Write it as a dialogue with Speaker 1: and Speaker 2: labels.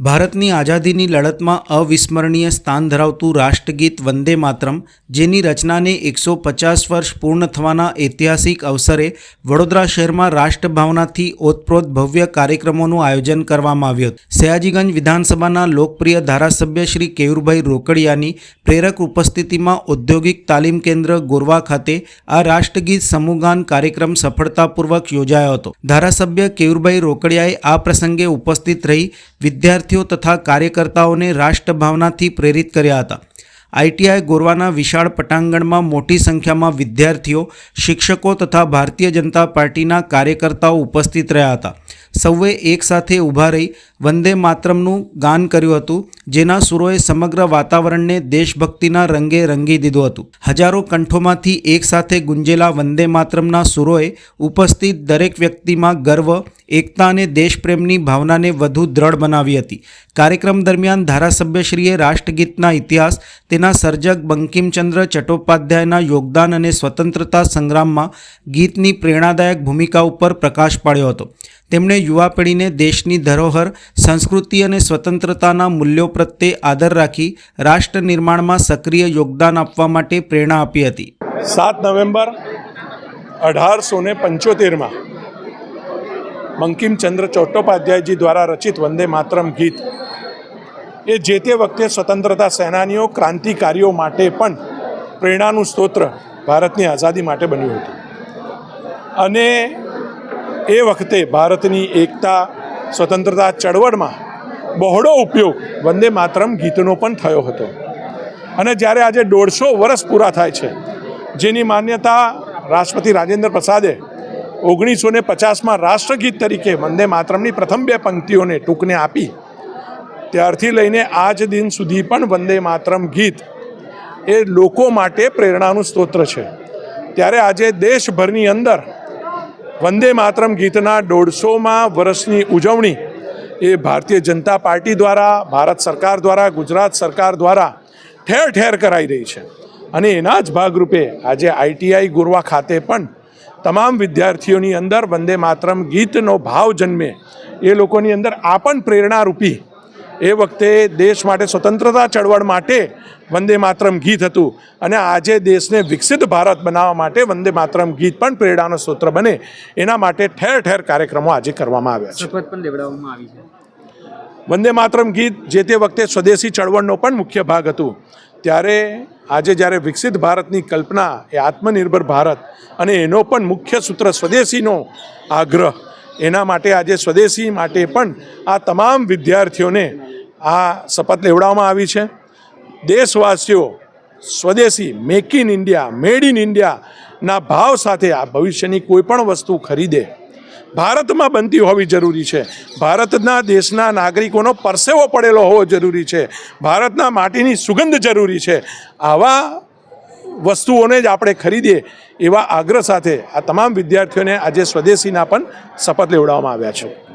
Speaker 1: ભારતની આઝાદીની લડતમાં અવિસ્મરણીય સ્થાન ધરાવતું રાષ્ટ્રગીત વંદે માતરમ, જેની રચનાને એકસો પચાસ વર્ષ પૂર્ણ થવાના ઐતિહાસિક અવસરે વડોદરા શહેરમાં રાષ્ટ્રભાવનાથી ઓતપ્રોત ભવ્ય કાર્યક્રમોનું આયોજન કરવામાં આવ્યું હતું. સયાજીગંજ વિધાનસભાના લોકપ્રિય ધારાસભ્ય શ્રી કેયુરભાઈ રોકડિયાની પ્રેરક ઉપસ્થિતિમાં ઔદ્યોગિક તાલીમ કેન્દ્ર ગોરવા ખાતે આ રાષ્ટ્રગીત સમૂહગાન કાર્યક્રમ સફળતાપૂર્વક યોજાયો હતો. ધારાસભ્ય કેયુરભાઈ રોકડિયાએ આ પ્રસંગે ઉપસ્થિત રહી વિદ્યાર્થીઓ તથા કાર્યકર્તાઓને રાષ્ટ્રભાવનાથી પ્રેરિત કર્યા હતા. આઈટીઆઈ ગોરવાના વિશાળ પટાંગણમાં મોટી સંખ્યામાં વિદ્યાર્થીઓ, શિક્ષકો તથા ભારતીય જનતા પાર્ટીના કાર્યકર્તાઓ ઉપસ્થિત રહ્યા હતા. સૌએ એકસાથે ઊભા રહી વંદે માતરમનું ગાન કર્યું હતું, જેના સુરોએ સમગ્ર વાતાવરણને દેશભક્તિના રંગે રંગી દીધું હતું. હજારો કંઠોમાંથી એકસાથે ગુંજેલા વંદે માતરમના સુરોએ ઉપસ્થિત દરેક વ્યક્તિમાં ગર્વ એકતા અને દેશપ્રેમની ભાવનાને વધુ દ્રઢ બનાવી હતી. કાર્યક્રમ દરમિયાન ધારાસભ્યશ્રીએ રાષ્ટ્રગીતના ઇતિહાસ, તેના સર્જક બંકિમચંદ્ર ચટ્ટોપાધ્યાયના યોગદાન અને સ્વતંત્રતા સંગ્રામમાં ગીતની પ્રેરણાદાયક ભૂમિકા ઉપર પ્રકાશ પાડ્યો હતો. તેમણે યુવા પેઢીને દેશની ધરોહર, સંસ્કૃતિ અને સ્વતંત્રતાના મૂલ્યો પ્રત્યે આદર રાખી રાષ્ટ્ર નિર્માણમાં સક્રિય યોગદાન આપવા માટે પ્રેરણા આપી હતી.
Speaker 2: સાત નવેમ્બર અઢારસો ને પંચોતેરમાં બંકિમચંદ્ર ચોટ્ટોપાધ્યાયજી દ્વારા રચિત વંદે માતરમ ગીત. એ જે તે વખતે સ્વતંત્રતા સેનાનીઓ, ક્રાંતિકારીઓ માટે પણ પ્રેરણાનું સ્તોત્ર ભારતની આઝાદી માટે બન્યું હતું. અને એ વખતે ભારતની એકતા, સ્વતંત્રતા ચળવળમાં બહોળો ઉપયોગ વંદે માતરમ ગીતનો પણ થયો હતો. અને જ્યારે આજે દોઢસો વર્ષ પૂરા થાય છે, જેની માન્યતા રાષ્ટ્રપતિ રાજેન્દ્ર પ્રસાદે ઓગણીસો ને પચાસમાં રાષ્ટ્રગીત તરીકે વંદે માતરમની પ્રથમ બે પંક્તિઓને ટૂંકને આપી. ત્યારથી લઈને આજ દિન સુધી પણ વંદે માતરમ ગીત એ લોકો માટે પ્રેરણાનું સ્તોત્ર છે. ત્યારે આજે દેશભરની અંદર વંદે માતરમ ગીતના દોઢસોમાં વર્ષની ઉજવણી એ ભારતીય જનતા પાર્ટી દ્વારા, ભારત સરકાર દ્વારા, ગુજરાત સરકાર દ્વારા ઠેર ઠેર કરાઈ રહી છે. અને એના જ ભાગરૂપે આજે આઈટીઆઈ ગુરવા ખાતે પણ તમામ વિદ્યાર્થીઓની અંદર વંદે માતરમ ગીતનો ભાવ જન્મે. એ લોકોની અંદર આ પણ પ્રેરણારૂપી. એ વખતે દેશ માટે સ્વતંત્રતા ચળવળ માટે વંદે માતરમ ગીત હતું. અને આજે દેશને વિકસિત ભારત બનાવવા માટે વંદે માતરમ ગીત પણ પ્રેરણાનો સ્ત્રોત બને. એના માટે ઠેર ઠેર કાર્યક્રમો આજે કરવામાં આવ્યા છે.
Speaker 3: શપથ પણ લેવડાવવામાં આવી છે.
Speaker 2: વંદે માતરમ ગીત જે તે વખતે સ્વદેશી ચળવળનો પણ મુખ્ય ભાગ હતું. ત્યારે આજે જ્યારે વિકસિત ભારતની કલ્પના, એ આત્મનિર્ભર ભારત અને એનો પણ મુખ્ય સૂત્ર સ્વદેશીનો આગ્રહ, એના માટે આજે સ્વદેશી માટે પણ આ તમામ વિદ્યાર્થીઓને આ શપથ લેવડાવવામાં આવી છે. દેશવાસીઓ, સ્વદેશી, make in India, made in ઇન્ડિયાના ભાવ સાથે આ ભવિષ્યની કોઈ પણ વસ્તુ ખરીદે. ભારતમાં બનતી હોવી જરૂરી છે. ભારતના દેશના નાગરિકોનો પરસેવો પડેલો હોવો જરૂરી છે. ભારતના માટીની સુગંધ જરૂરી છે. આવા વસ્તુઓને જ આપણે ખરીદીએ એવા આગ્રહ સાથે આ તમામ વિદ્યાર્થીઓને આજે સ્વદેશીના પણ શપથ લેવડાવવામાં આવ્યા છે.